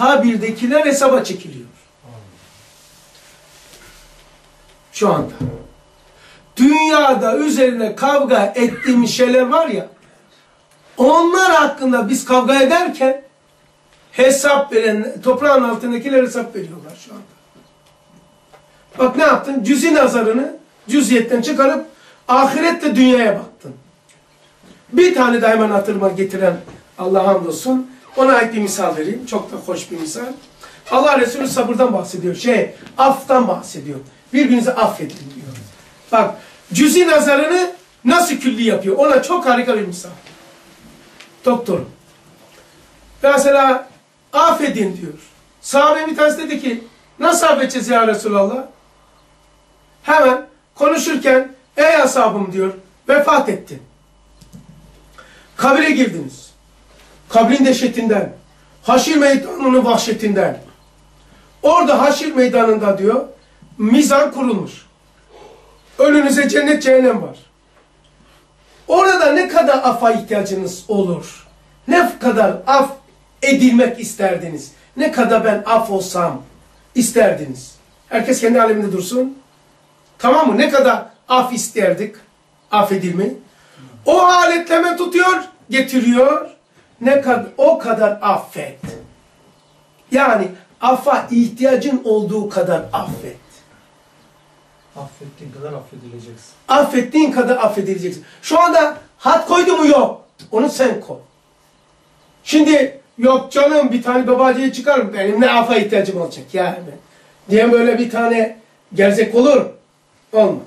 kabirdekiler hesaba çekiliyor. Şu anda. Dünyada üzerine kavga ettiğimiz şeyler var ya, onlar hakkında biz kavga ederken hesap veren, toprağın altındakiler hesap veriyorlar şu anda. Bak ne yaptın? Cüzi nazarını cüziyetten çıkarıp ahirette dünyaya baktın. Bir tane hemen hatırıma getiren Allah hamdolsun. Ona ait bir misal vereyim. Çok da hoş bir misal. Allah Resulü sabırdan bahsediyor. Şey, aftan bahsediyor. Birbirinizi affedin diyor. Bak, cüzi nazarını nasıl külli yapıyor? Ona çok harika bir misal. Doktor. Mesela affedin diyor. Sahabe bir tanesi dedi ki, nasıl affedeceğiz ya Resulallah? Hemen konuşurken, ey ashabım diyor, vefat etti. Kabire girdiniz. Kabrin dehşetinden, haşir meydanının vahşetinden. Orada haşir meydanında diyor, mizan kurulmuş. Önünüze cennet cehennem var. Orada ne kadar afa ihtiyacınız olur? Ne kadar af edilmek isterdiniz? Ne kadar ben af olsam isterdiniz? Herkes kendi aleminde dursun. Tamam mı? Ne kadar af isterdik? Affedilmeyi. O aletleme tutuyor, getiriyor. Ne kadar o kadar affet. Yani affa ihtiyacın olduğu kadar affet. Affettiğin kadar affedileceksin. Affettiğin kadar affedileceksin. Şu anda hat koydu mu yok. Onu sen koy. Şimdi yok canım bir tane babacıyı çıkarım. Benim ne affa ihtiyacım olacak yani. Diye böyle bir tane gerzek olur. Olmaz.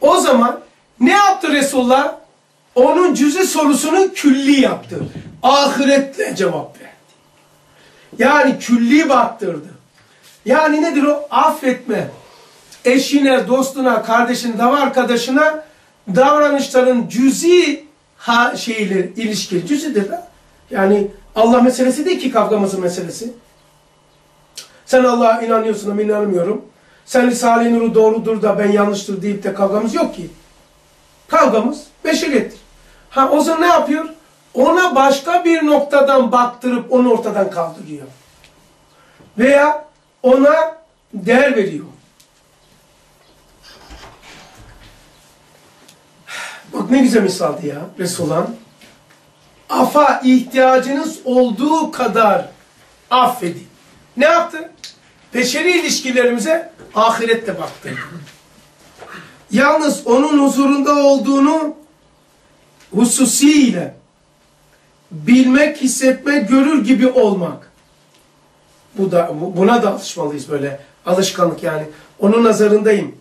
O zaman ne yaptı Resulullah? Onun cüz'i sorusunu külli yaptı. Ahiretle cevap verdi. Yani külli baktırdı. Yani nedir o? Affetme. Eşine, dostuna, kardeşine, dav arkadaşına davranışların cüzi ha şeyleri, ilişki cüzidir ha. Yani Allah meselesi değil ki kavgamızın meselesi. Sen Allah'a inanıyorsun ama inanmıyorum. Sen Risale-i Nur'u doğrudur da ben yanlıştır deyip de kavgamız yok ki. Kavgamız beşeriyettir. Ha o zaman ne yapıyor? Ona başka bir noktadan baktırıp onu ortadan kaldırıyor. Veya ona değer veriyor. Bak ne güzel misaldi ya Resulullah. Afa ihtiyacınız olduğu kadar affedin. Ne yaptı? Beşeri ilişkilerimize ahirette baktı. Yalnız onun huzurunda olduğunu hususiyle bilmek, hissetmek, görür gibi olmak. Bu da buna da alışmalıyız böyle alışkanlık yani. Onun nazarındayım.